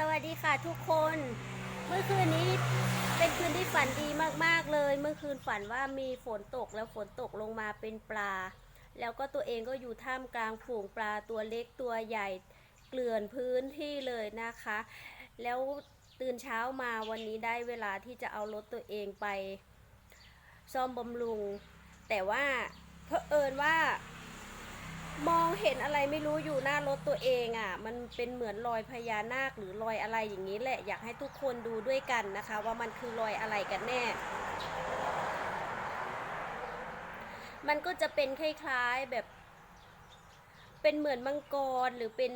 สวัสดีค่ะทุกคน เมื่อคืนนี้เป็นคืนที่ฝันดีมากๆเลย เมื่อคืนฝันว่ามีฝนตกแล้วฝนตกลงมาเป็นปลา แล้วก็ตัวเองก็อยู่ท่ามกลางฝูงปลาตัวเล็กตัวใหญ่เกลื่อนพื้นที่เลยนะคะ แล้วตื่นเช้ามาวันนี้ได้เวลาที่จะเอารถตัวเองไป ซ่อมบำรุง แต่ว่าเผอิญว่า มองเห็นอะไรไม่รู้อยู่หน้ารถตัวเองอะ่ะ มันเป็นเหมือนรอยพญานาคหรือรอยอะไรอย่างนี้แหละ อยากให้ทุกคนดูด้วยกันนะคะ ว่ามันคือรอยอะไรกันแน่ มันก็จะเป็นคล้ายๆแบบ เป็นเหมือนมังกรหรือเป็น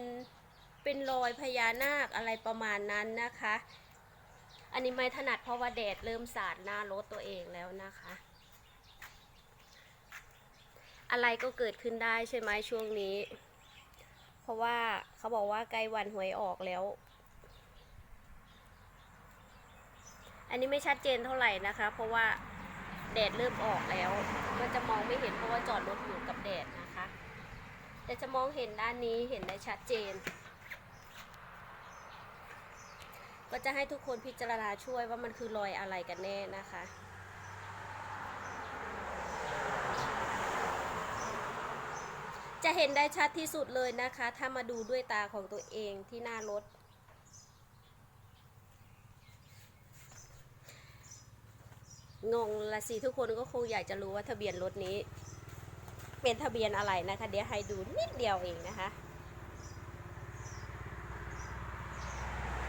เป็นรอยพญานาคอะไรประมาณนั้นนะคะ อันนี้ไม่ถนัดเพราะว่าแดดเริ่มสาดหน้ารถตัวเองแล้วนะคะ อะไรก็เกิดขึ้นได้ใช่ไหมช่วงนี้ เพราะว่าเขาบอกว่าใกล้วันหวยออกแล้ว อันนี้ไม่ชัดเจนเท่าไหร่นะคะ เพราะว่าแดดเริ่มออกแล้ว ก็จะมองไม่เห็นเพราะว่าจอดรถอยู่กับแดดนะคะ แต่จะมองเห็นด้านนี้เห็นได้ชัดเจน ก็จะให้ทุกคนพิจารณาช่วยว่ามันคือรอยอะไรกันแน่นะคะ จะเห็นได้ชัดที่สุดเลยนะคะ ถ้ามาดูด้วยตาของตัวเองที่หน้ารถ งงละสิทุกคนก็คงอยากจะรู้ว่าทะเบียนรถนี้ เป็นทะเบียนอะไรนะคะ เดี๋ยวให้ดูนิดเดียวเองนะคะ